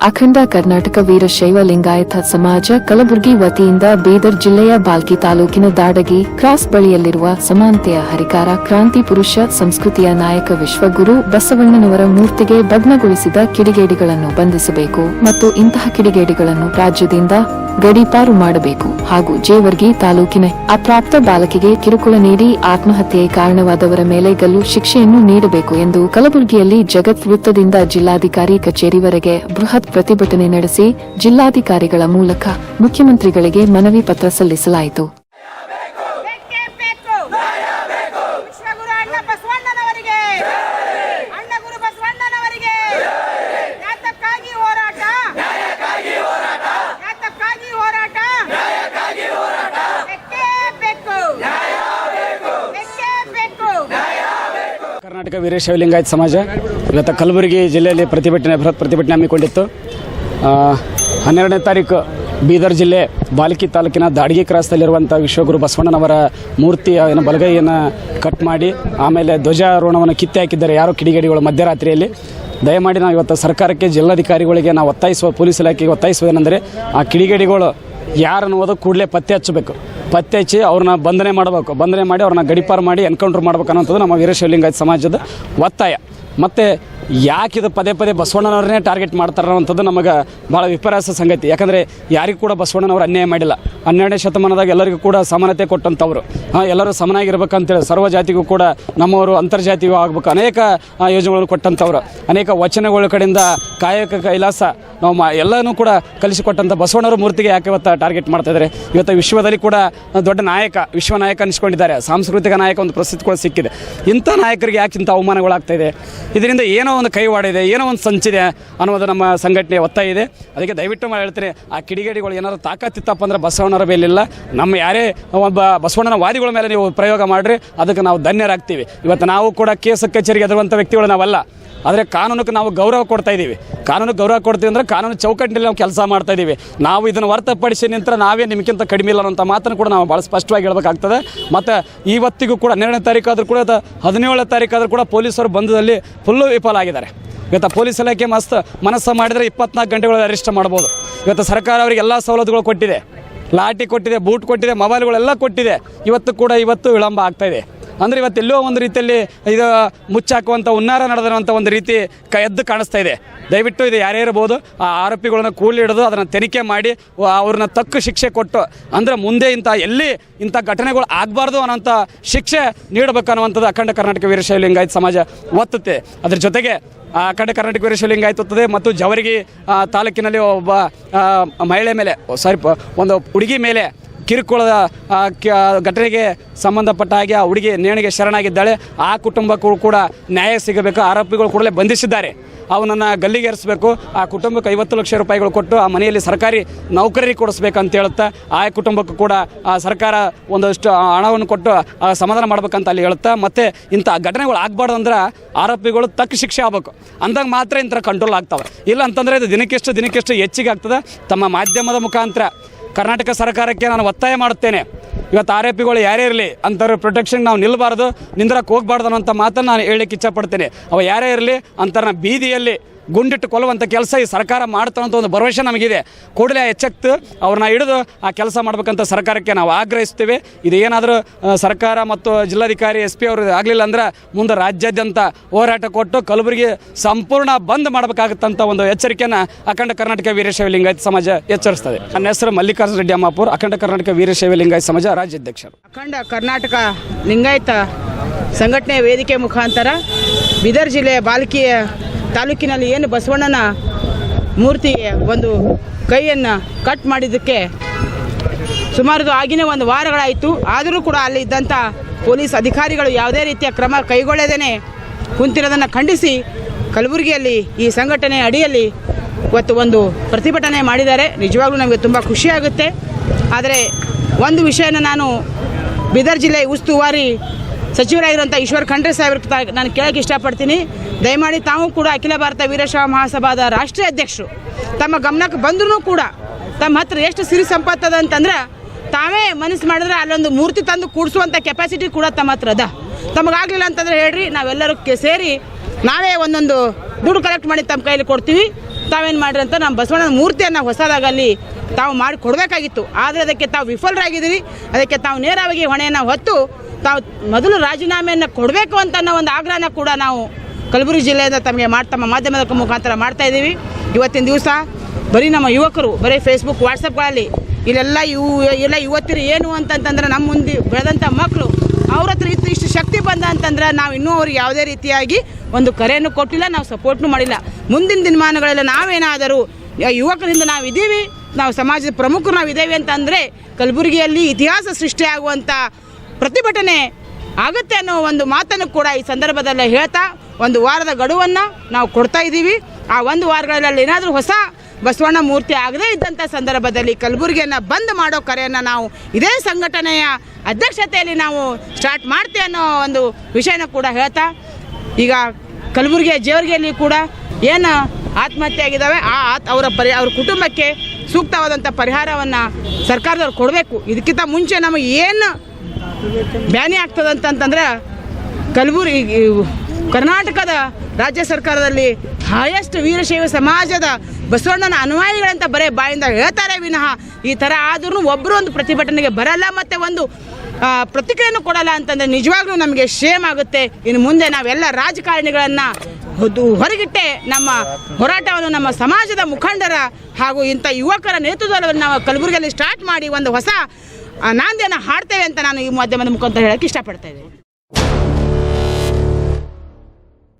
ಅಖಂಡ ಕರ್ನಾಟಕ ವೀರಶೈವ ಲಿಂಗಾಯತ ಸಮಾಜ ಕಲಬುರಗಿ ವತಿಯಿಂದ ಬೀದರ್ ಜಿಲ್ಲೆಯ ಬಾಲ್ಕಿ ತಾಲೂಕಿನ ದಾಡಗಿ ಕ್ರಾಸ್ ಬಳಿಯಲ್ಲಿರುವ ಸಮಾನತೆಯ ಹರಿಕಾರ ಕ್ರಾಂತಿ ಪುರುಷ ಸಂಸ್ಕೃತಿಯ ನಾಯಕ ವಿಶ್ವಗುರು ಬಸವಣ್ಣನವರ ಮೂರ್ತಿಗೆ ಭಗ್ನಗೊಳಿಸಿದ ಕಿಡಿಗೇಡಿಗಳನ್ನು ಬಂಧಿಸಬೇಕು ಮತ್ತು ಇಂತಹ ಕಿಡಿಗೇಡಿಗಳನ್ನು ರಾಜ್ಯದಿಂದ ಗಡೀಪಾರು ಮಾಡಬೇಕು ಹಾಗೂ ಜೇವರ್ಗಿ ತಾಲೂಕಿನ ಅಪ್ರಾಪ್ತ ಬಾಲಕಿಗೆ ಕಿರುಕುಳ ನೀಡಿ ಆತ್ಮಹತ್ಯೆಗೆ ಕಾರಣವಾದವರ ಮೇಲೆ ಗಲ್ಲು ಶಿಕ್ಷೆಯನ್ನು ನೀಡಬೇಕು ಎಂದು ಕಲಬುರಗಿಯಲ್ಲಿ ಜಗತ್ ವೃತ್ತದಿಂದ ಜಿಲ್ಲಾಧಿಕಾರಿ ಕಚೇರಿವರೆಗೆ ಬೃಹತ್ ಪ್ರತಿಭಟನೆ ನಡೆಸಿ ಜಿಲ್ಲಾಧಿಕಾರಿಗಳ ಮೂಲಕ ಮುಖ್ಯಮಂತ್ರಿಗಳಿಗೆ ಮನವಿ ಪತ್ರ ಸಲ್ಲಿಸಲಾಯಿತು. ಕರ್ನಾಟಕ ವೀರಶೈವ ಲಿಂಗಾಯತ ಸಮಾಜ. ಇವತ್ತು ಕಲಬುರಗಿ ಜಿಲ್ಲೆಯಲ್ಲಿ ಪ್ರತಿಭಟನೆ, ಬೃಹತ್ ಪ್ರತಿಭಟನೆ ಹಮ್ಮಿಕೊಂಡಿತ್ತು. ಹನ್ನೆರಡನೇ ತಾರೀಕು ಬೀದರ್ ಜಿಲ್ಲೆ ಬಾಲ್ಕಿ ತಾಲೂಕಿನ ದಾಡಿಗೆ ಕ್ರಾಸ್ದಲ್ಲಿರುವಂಥ ವಿಶ್ವಗುರು ಬಸವಣ್ಣನವರ ಮೂರ್ತಿಯ ಏನು ಬಲಗೈಯನ್ನು ಕಟ್ ಮಾಡಿ, ಆಮೇಲೆ ಧ್ವಜಾರೋಹಣವನ್ನು ಕಿತ್ತೆ ಹಾಕಿದ್ದಾರೆ ಯಾರೋ ಕಿಡಿಗೇಡಿಗಳು ಮಧ್ಯರಾತ್ರಿಯಲ್ಲಿ. ದಯಮಾಡಿ ನಾವು ಇವತ್ತು ಸರ್ಕಾರಕ್ಕೆ, ಜಿಲ್ಲಾಧಿಕಾರಿಗಳಿಗೆ ನಾವು ಒತ್ತಾಯಿಸುವ, ಪೊಲೀಸ್ ಇಲಾಖೆಗೆ ಒತ್ತಾಯಿಸುವುದೇನೆಂದರೆ, ಆ ಕಿಡಿಗೇಡಿಗಳು ಯಾರನ್ನುವುದು ಕೂಡಲೇ ಪತ್ತೆ ಹಚ್ಚಬೇಕು. ಪತ್ತೆ ಹಚ್ಚಿ ಅವ್ರನ್ನ ಬಂಧನೆ ಮಾಡಬೇಕು. ಬಂಧನೆ ಮಾಡಿ ಅವ್ರನ್ನ ಗಡಿಪಾರು ಮಾಡಿ ಎನ್ಕೌಂಟರ್ ಮಾಡಬೇಕು ಅನ್ನೋಂಥದ್ದು ನಮ್ಮ ವೀರಶೈವ ಲಿಂಗಾಯತ ಸಮಾಜದ ಒತ್ತಾಯ. ಮತ್ತು ಯಾಕಿದು ಪದೇ ಪದೇ ಬಸವಣ್ಣನವ್ರನ್ನೇ ಟಾರ್ಗೆಟ್ ಮಾಡ್ತಾರೆ ಅನ್ನೋಂಥದ್ದು ನಮಗೆ ಭಾಳ ವಿಪರ್ಯಾಸ ಸಂಗತಿ. ಯಾಕಂದರೆ ಯಾರಿಗೂ ಕೂಡ ಬಸವಣ್ಣನವರು ಅನ್ಯಾಯ ಮಾಡಿಲ್ಲ. ಹನ್ನೆರಡನೇ ಶತಮಾನದಾಗ ಎಲ್ಲರಿಗೂ ಕೂಡ ಸಮಾನತೆ ಕೊಟ್ಟಂಥವ್ರು ಎಲ್ಲರೂ ಸಮನಾಗಿರ್ಬೇಕಂತೇಳಿ ಸರ್ವ ಜಾತಿಗೂ ಕೂಡ ನಮ್ಮವರು ಅಂತರ್ಜಾತಿಯೂ ಆಗಬೇಕು. ಅನೇಕ ಯೋಜನೆಗಳನ್ನು ಕೊಟ್ಟಂಥವ್ರು ಅನೇಕ ವಚನಗಳ ಕಡೆಯಿಂದ ಕಾಯಕ ಕೈಲಾಸ ನಾವು ಮಾ, ಎಲ್ಲನೂ ಕೂಡ ಕಲಿಸಿಕೊಟ್ಟಂಥ ಬಸವಣ್ಣವ್ರ ಮೂರ್ತಿಗೆ ಯಾಕೆ ಇವತ್ತು ಟಾರ್ಗೆಟ್ ಮಾಡ್ತಾ ಇದ್ದಾರೆ ಇವತ್ತು ವಿಶ್ವದಲ್ಲಿ ಕೂಡ ದೊಡ್ಡ ನಾಯಕ ವಿಶ್ವ ನಾಯಕ ಅನಿಸ್ಕೊಂಡಿದ್ದಾರೆ. ಸಾಂಸ್ಕೃತಿಕ ನಾಯಕ ಒಂದು ಕೂಡ ಸಿಕ್ಕಿದೆ. ಇಂಥ ನಾಯಕರಿಗೆ ಯಾಕೆ ಇಂಥ ಅವಮಾನಗಳಾಗ್ತಾ ಇದೆ? ಇದರಿಂದ ಏನೋ ಒಂದು ಕೈವಾಡಿದೆ ಏನೋ ಒಂದು ಸಂಚಿದೆ ಅನ್ನೋದು ನಮ್ಮ ಸಂಘಟನೆ ಒತ್ತಾಯ ಇದೆ. ಅದಕ್ಕೆ ದಯವಿಟ್ಟು ಮಾಡಿ ಹೇಳ್ತೀನಿ, ಆ ಕಿಡಿಗೇಡಿಗಳು ಏನಾದ್ರು ತಾಕತ್ತಿತ್ತಪ್ಪ ಅಂದ್ರೆ ಬಸವಣ್ಣರ ಮೇಲಿಲ್ಲ. ನಮ್ಮ ಯಾರೇ ಒಬ್ಬ ಬಸವಣ್ಣನ ವಾದಿಗಳ ಮೇಲೆ ನೀವು ಪ್ರಯೋಗ ಮಾಡಿರಿ, ಅದಕ್ಕೆ ನಾವು ಧನ್ಯರಾಗ್ತೀವಿ. ಇವತ್ತು ನಾವು ಕೂಡ ಕೇಸ್ ಕಚೇರಿಗೆ ಎದುರುವಂಥ ವ್ಯಕ್ತಿಗಳು ನಾವಲ್ಲ. ಆದರೆ ಕಾನೂನಕ್ಕೆ ನಾವು ಗೌರವ ಕೊಡ್ತಾ ಇದ್ದೀವಿ. ಕಾನೂನು ಗೌರವ ಕೊಡ್ತೀವಿ ಅಂದರೆ ಕಾನೂನು ಚೌಕಟ್ಟಿನಲ್ಲಿ ನಾವು ಕೆಲಸ ಮಾಡ್ತಾ ಇದ್ದೀವಿ. ನಾವು ಇದನ್ನು ವರ್ತಪಡಿಸಿ ನಿಂತರ ನಾವೇ ನಿಮಗಿಂತ ಕಡಿಮೆ ಇಲ್ಲ ಅನ್ನೋಂಥ ಮಾತನ್ನು ಕೂಡ ನಾವು ಭಾಳ ಸ್ಪಷ್ಟವಾಗಿ ಹೇಳಬೇಕಾಗ್ತದೆ. ಮತ್ತು ಇವತ್ತಿಗೂ ಕೂಡ, ಹನ್ನೆರಡನೇ ತಾರೀಕಾದರೂ ಕೂಡ ಹದಿನೇಳನೇ ತಾರೀಕು ಆದರೂ ಕೂಡ ಪೊಲೀಸರು ಬಂಧದಲ್ಲಿ ಫುಲ್ಲು ವಿಫಲ ಆಗಿದ್ದಾರೆ. ಇವತ್ತು ಪೊಲೀಸ್ ಇಲಾಖೆ ಮಸ್ತ್ ಮನಸ್ಸು ಮಾಡಿದರೆ ಇಪ್ಪತ್ನಾಲ್ಕು ಗಂಟೆಗಳಲ್ಲಿ ಅರೆಸ್ಟ್ ಮಾಡ್ಬೋದು. ಇವತ್ತು ಸರ್ಕಾರ ಅವರಿಗೆ ಎಲ್ಲ ಸವಲತ್ತುಗಳು ಕೊಟ್ಟಿದೆ. ಲಾಠಿ ಕೊಟ್ಟಿದೆ, ಬೂಟ್ ಕೊಟ್ಟಿದೆ, ಮೊಬೈಲ್ಗಳೆಲ್ಲ ಕೊಟ್ಟಿದೆ. ಇವತ್ತು ಕೂಡ ಇವತ್ತು ವಿಳಂಬ ಆಗ್ತಾಯಿದೆ ಅಂದರೆ ಇವತ್ತು ಎಲ್ಲೋ ಒಂದು ರೀತಿಯಲ್ಲಿ ಇದು ಮುಚ್ಚಾಕುವಂಥ ಉನ್ನಾರ ನಡೆದಿರುವಂಥ ಒಂದು ರೀತಿ ಕ ಎದ್ದು ಕಾಣಿಸ್ತಾ ಇದೆ. ದಯವಿಟ್ಟು ಇದು ಯಾರೇ ಇರ್ಬೋದು, ಆ ಆರೋಪಿಗಳನ್ನ ಕೂಲಿ ಹಿಡಿದು ಅದನ್ನು ತನಿಖೆ ಮಾಡಿ ಅವ್ರನ್ನ ತಕ್ಕ ಶಿಕ್ಷೆ ಕೊಟ್ಟು, ಅಂದರೆ ಮುಂದೆ ಇಂಥ ಎಲ್ಲಿ ಇಂಥ ಘಟನೆಗಳು ಆಗಬಾರ್ದು ಅನ್ನೋಂಥ ಶಿಕ್ಷೆ ನೀಡಬೇಕು ಅನ್ನುವಂಥದ್ದು ಅಖಂಡ ಕರ್ನಾಟಕ ವೀರಶೈವ ಲಿಂಗಾಯತ ಸಮಾಜ ಒತ್ತುತ್ತೆ. ಅದ್ರ ಜೊತೆಗೆ ಅಖಂಡ ಕರ್ನಾಟಕ ವೀರಶೈವ ಲಿಂಗಾಯತ ಒತ್ತದೆ ಮತ್ತು ಜವರಿಗಿ ತಾಲೂಕಿನಲ್ಲಿ ಒಬ್ಬ ಮಹಿಳೆ ಮೇಲೆ ಸಾರಿ ಒಂದು ಹುಡುಗಿ ಮೇಲೆ ಕಿರುಕುಳದ ಘಟನೆಗೆ ಸಂಬಂಧಪಟ್ಟ ಹಾಗೆ ಆ ಹುಡುಗಿ ನೇಣಿಗೆ ಶರಣಾಗಿದ್ದಾಳೆ. ಆ ಕುಟುಂಬಕ್ಕೂ ಕೂಡ ನ್ಯಾಯ ಸಿಗಬೇಕು. ಆರೋಪಿಗಳು ಕೂಡಲೇ ಬಂಧಿಸಿದ್ದಾರೆ. ಅವನನ್ನು ಗಲ್ಲಿಗೇರಿಸಬೇಕು ಆ ಕುಟುಂಬಕ್ಕೆ ಐವತ್ತು ಲಕ್ಷ ರೂಪಾಯಿಗಳು ಕೊಟ್ಟು ಆ ಮನೆಯಲ್ಲಿ ಸರ್ಕಾರಿ ನೌಕರರಿಗೆ ಕೊಡಿಸ್ಬೇಕಂತ ಹೇಳುತ್ತಾ, ಆ ಕುಟುಂಬಕ್ಕೂ ಕೂಡ ಆ ಸರ್ಕಾರ ಒಂದಷ್ಟು ಹಣವನ್ನು ಕೊಟ್ಟು ಸಮಾಧಾನ ಮಾಡ್ಬೇಕಂತ ಅಲ್ಲಿ ಹೇಳುತ್ತಾ, ಮತ್ತು ಇಂಥ ಘಟನೆಗಳು ಆಗಬಾರ್ದು ಅಂದ್ರೆ ಆರೋಪಿಗಳು ತಕ್ಕ ಶಿಕ್ಷೆ ಆಗಬೇಕು. ಅಂದಾಗ ಮಾತ್ರ ಇಂಥ ಕಂಟ್ರೋಲ್ ಆಗ್ತವೆ. ಇಲ್ಲ ಅಂತಂದರೆ ಇದು ದಿನಕ್ಕೆಷ್ಟು ದಿನಕ್ಕೆಷ್ಟು ಹೆಚ್ಚಿಗೆ ಆಗ್ತದೆ. ತಮ್ಮ ಮಾಧ್ಯಮದ ಮುಖಾಂತರ. ಕರ್ನಾಟಕ ಸರ್ಕಾರಕ್ಕೆ ನಾನು ಒತ್ತಾಯ ಮಾಡುತ್ತೇನೆ. ಇವತ್ತು ಆರೋಪಿಗಳು ಯಾರೇ ಇರಲಿ ಅಂಥವ್ರ ಪ್ರೊಟೆಕ್ಷನ್ ನಾವು ನಿಲ್ಲಬಾರ್ದು ನಿಂದ್ರಕ್ಕೆ ಹೋಗಬಾರ್ದು ಅನ್ನೋಂಥ ಮಾತನ್ನು ನಾನು ಹೇಳಲಿಕ್ಕೆ ಇಚ್ಛಪಡ್ತೇನೆ. ಅವ ಯಾರೇ ಇರಲಿ ಅಂಥವ್ರನ್ನ ಬೀದಿಯಲ್ಲಿ ಗುಂಡಿಟ್ಟು ಕೊಲ್ಲುವಂಥ ಕೆಲಸ ಈ ಸರ್ಕಾರ ಮಾಡ್ತಾನಂತ ಒಂದು ಭರವಸೆ ನಮಗಿದೆ. ಕೂಡಲೇ ಎಚ್ಚೆತ್ತು ಅವ್ರನ್ನ ಹಿಡಿದು ಆ ಕೆಲಸ ಮಾಡ್ಬೇಕಂತ ಸರ್ಕಾರಕ್ಕೆ ನಾವು ಆಗ್ರಹಿಸ್ತೇವೆ. ಇದು ಏನಾದರೂ ಸರ್ಕಾರ ಮತ್ತು ಜಿಲ್ಲಾಧಿಕಾರಿ, ಎಸ್ ಪಿ ಅವರು ಆಗಲಿಲ್ಲ ಅಂದ್ರೆ ಮುಂದೆ ರಾಜ್ಯಾದ್ಯಂತ ಹೋರಾಟ ಕೊಟ್ಟು ಕಲಬುರಗಿ ಸಂಪೂರ್ಣ ಬಂದ್ ಮಾಡಬೇಕಾಗತ್ತಂತ ಒಂದು ಎಚ್ಚರಿಕೆಯನ್ನು ಅಖಂಡ ಕರ್ನಾಟಕ ವೀರಶೈವ ಲಿಂಗಾಯತ ಸಮಾಜ ಎಚ್ಚರಿಸ್ತದೆ. ನನ್ನ ಹೆಸರು ಮಲ್ಲಿಕಾರ್ಜುನ ರೆಡ್ಡಿ ಅಮ್ಮಾಪುರ್, ಅಖಂಡ ಕರ್ನಾಟಕ ವೀರಶೈವ ಲಿಂಗಾಯತ ಸಮಾಜ ರಾಜ್ಯಾಧ್ಯಕ್ಷರು. ಅಖಂಡ ಕರ್ನಾಟಕ ಲಿಂಗಾಯತ ಸಂಘಟನೆ ವೇದಿಕೆ ಮುಖಾಂತರ ಬೀದರ್ ಜಿಲ್ಲೆಯ ಬಾಲ್ಕಿಯ ತಾಲೂಕಿನಲ್ಲಿ ಏನು ಬಸವಣ್ಣನ ಮೂರ್ತಿಗೆ ಒಂದು ಕೈಯನ್ನು ಕಟ್ ಮಾಡಿದ್ದಕ್ಕೆ ಸುಮಾರು ಆಗಿನೇ ಒಂದು ವಾರಗಳಾಯಿತು. ಆದರೂ ಕೂಡ ಅಲ್ಲಿ ಇದ್ದಂಥ ಪೊಲೀಸ್ ಅಧಿಕಾರಿಗಳು ಯಾವುದೇ ರೀತಿಯ ಕ್ರಮ ಕೈಗೊಳ್ಳದೇನೆ ಕುಂತಿರೋದನ್ನು ಖಂಡಿಸಿ ಕಲಬುರಗಿಯಲ್ಲಿ ಈ ಸಂಘಟನೆ ಅಡಿಯಲ್ಲಿ ಇವತ್ತು ಒಂದು ಪ್ರತಿಭಟನೆ ಮಾಡಿದ್ದಾರೆ. ನಿಜವಾಗ್ಲೂ ನಮಗೆ ತುಂಬ ಖುಷಿಯಾಗುತ್ತೆ ಆದರೆ ಒಂದು ವಿಷಯನ ನಾನು ಬೀದರ್ ಜಿಲ್ಲೆ ಉಸ್ತುವಾರಿ ಸಚಿವರಾಗಿರುವಂಥ ಈಶ್ವರ್ ಖಂಡ್ರೆ ಸಾಹೇಬ್ರ ನಾನು ಕೇಳೋಕ್ಕೆ ಇಷ್ಟಪಡ್ತೀನಿ. ದಯಮಾಡಿ ತಾವು ಕೂಡ ಅಖಿಲ ಭಾರತ ವೀರಶೈವ ಮಹಾಸಭಾದ ರಾಷ್ಟ್ರೀಯ ಅಧ್ಯಕ್ಷರು, ತಮ್ಮ ಗಮನಕ್ಕೆ ಬಂದ್ರೂ ಕೂಡ ತಮ್ಮ ಹತ್ರ ಎಷ್ಟು ಸಿರಿ ಸಂಪತ್ತದ ಅಂತಂದ್ರೆ ತಾವೇ ಮನಸ್ಸು ಮಾಡಿದ್ರೆ ಅಲ್ಲೊಂದು ಮೂರ್ತಿ ತಂದು ಕೂಡಿಸುವಂಥ ಕೆಪಾಸಿಟಿ ಕೂಡ ತಮ್ಮ ಹತ್ರ ಅದ. ತಮಗಾಗಲಿಲ್ಲ ಅಂತಂದ್ರೆ ಹೇಳ್ರಿ, ನಾವೆಲ್ಲರೂ ಸೇರಿ ನಾವೇ ಒಂದೊಂದು ದುಡ್ಡು ಕಲೆಕ್ಟ್ ಮಾಡಿ ತಮ್ಮ ಕೈಯಲ್ಲಿ ಕೊಡ್ತೀವಿ. ತಾವೇನು ಮಾಡ್ರಿ ಅಂತ ನಮ್ಮ ಬಸವಣ್ಣನ ಮೂರ್ತಿಯನ್ನು ಹೊಸದಾಗಲ್ಲಿ ತಾವು ಮಾಡಿ ಕೊಡಬೇಕಾಗಿತ್ತು. ಆದರೆ ಅದಕ್ಕೆ ತಾವು ವಿಫಲರಾಗಿದ್ದೀರಿ. ಅದಕ್ಕೆ ತಾವು ನೇರವಾಗಿ ಹೊಣೆಯನ್ನು ಹೊತ್ತು ತಾವು ಮೊದಲು ರಾಜೀನಾಮೆಯನ್ನು ಕೊಡಬೇಕು ಅಂತ ಅನ್ನೋ ಒಂದು ಆಗ್ರಹನ ಕೂಡ ನಾವು ಕಲಬುರಗಿ ಜಿಲ್ಲೆಯಿಂದ ತಮಗೆ ಮಾಡಿ ತಮ್ಮ ಮಾಧ್ಯಮದ ಮುಖಾಂತರ ಮಾಡ್ತಾ ಇದ್ದೀವಿ. ಇವತ್ತಿನ ದಿವಸ ಬರೀ ನಮ್ಮ ಯುವಕರು, ಬರೀ ಫೇಸ್ಬುಕ್ ವಾಟ್ಸಪ್ಗಳಲ್ಲಿ ಇಲ್ಲೆಲ್ಲ ಇವು, ಎಲ್ಲ ಯುವತಿರು ಏನು ಅಂತಂತಂದ್ರೆ ನಮ್ಮ ಮುಂದೆ ಬೆಳೆದಂಥ ಮಕ್ಕಳು, ಅವ್ರ ಹತ್ರ ಇತ್ತು ಇಷ್ಟು ಶಕ್ತಿ ಬಂದ ಅಂತಂದ್ರೆ ನಾವು ಇನ್ನೂ ಅವ್ರಿಗೆ ಯಾವುದೇ ರೀತಿಯಾಗಿ ಒಂದು ಕರೆಯನ್ನು ಕೊಟ್ಟಿಲ್ಲ, ನಾವು ಸಪೋರ್ಟ್ನು ಮಾಡಿಲ್ಲ. ಮುಂದಿನ ದಿನಮಾನಗಳಲ್ಲಿ ನಾವೇನಾದರೂ ಯುವಕರಿಂದ ನಾವು ಇದ್ದೀವಿ, ನಾವು ಸಮಾಜದ ಪ್ರಮುಖರು ನಾವು ಇದ್ದೇವೆ ಅಂತಂದರೆ ಕಲಬುರಗಿಯಲ್ಲಿ ಇತಿಹಾಸ ಸೃಷ್ಟಿಯಾಗುವಂಥ ಪ್ರತಿಭಟನೆ ಆಗುತ್ತೆ ಅನ್ನೋ ಒಂದು ಮಾತನ್ನು ಕೂಡ ಈ ಸಂದರ್ಭದಲ್ಲಿ ಹೇಳ್ತಾ ಒಂದು ವಾರದ ಗಡುವನ್ನು ನಾವು ಕೊಡ್ತಾ ಇದ್ದೀವಿ. ಆ ಒಂದು ವಾರಗಳಲ್ಲಿ ಏನಾದರೂ ಹೊಸ ಬಸವಣ್ಣ ಮೂರ್ತಿ ಆಗದೇ ಇದ್ದಂಥ ಸಂದರ್ಭದಲ್ಲಿ ಕಲಬುರಗಿಯನ್ನು ಬಂದ್ ಮಾಡೋ ಕರೆಯನ್ನು ನಾವು ಇದೇ ಸಂಘಟನೆಯ ಅಧ್ಯಕ್ಷತೆಯಲ್ಲಿ ನಾವು ಸ್ಟಾರ್ಟ್ ಮಾಡ್ತೀವಿ ಅನ್ನೋ ಒಂದು ವಿಷಯನ ಕೂಡ ಹೇಳ್ತಾ, ಈಗ ಕಲಬುರಗಿಯ ಜೇವರ್ಗಿಯಲ್ಲಿ ಕೂಡ ಏನು ಆತ್ಮಹತ್ಯೆ ಆಗಿದ್ದಾವೆ ಆ ಆತ್ ಅವರ ಪರಿ ಅವ್ರ ಕುಟುಂಬಕ್ಕೆ ಸೂಕ್ತವಾದಂಥ ಪರಿಹಾರವನ್ನು ಸರ್ಕಾರದವ್ರು ಕೊಡಬೇಕು. ಇದಕ್ಕಿಂತ ಮುಂಚೆ ನಮಗೆ ಏನು ಬ್ಯಾನಿ ಆಗ್ತದಂತಂತಂದ್ರೆ ಕಲಬುರಗಿ ಕರ್ನಾಟಕದ ರಾಜ್ಯ ಸರ್ಕಾರದಲ್ಲಿ ಹೈಯೆಸ್ಟ್ ವೀರಶೈವ ಸಮಾಜದ ಬಸವಣ್ಣನ ಅನುಯಾಯಿಗಳಂತ ಬರೇ ಬಾಯಿಂದ ಹೇಳ್ತಾರೆ ವಿನಃ, ಈ ಥರ ಆದ್ರೂ ಒಬ್ಬರು ಒಂದು ಪ್ರತಿಭಟನೆಗೆ ಬರಲ್ಲ ಮತ್ತು ಒಂದು ಪ್ರತಿಕ್ರಿಯೆಯನ್ನು ಕೊಡಲ್ಲ ಅಂತಂದರೆ ನಿಜವಾಗ್ಲೂ ನಮಗೆ ಶೇಮ್ ಆಗುತ್ತೆ. ಇನ್ನು ಮುಂದೆ ನಾವೆಲ್ಲ ರಾಜಕಾರಣಿಗಳನ್ನು ಹೊರಗಿಟ್ಟೆ ನಮ್ಮ ಹೋರಾಟವನ್ನು ನಮ್ಮ ಸಮಾಜದ ಮುಖಂಡರ ಹಾಗೂ ಇಂಥ ಯುವಕರ ನೇತೃತ್ವದಲ್ಲಿ ನಾವು ಕಲಬುರಗಿಯಲ್ಲಿ ಸ್ಟಾರ್ಟ್ ಮಾಡಿ ಒಂದು ಹೊಸ ನಾಂದಿಯನ್ನು ಹಾಡ್ತೇವೆ ಅಂತ ನಾನು ಈ ಮಾಧ್ಯಮದ ಮುಖಾಂತರ ಹೇಳೋಕ್ಕೆ ಇಷ್ಟಪಡ್ತಾ ಇದ್ದೀನಿ.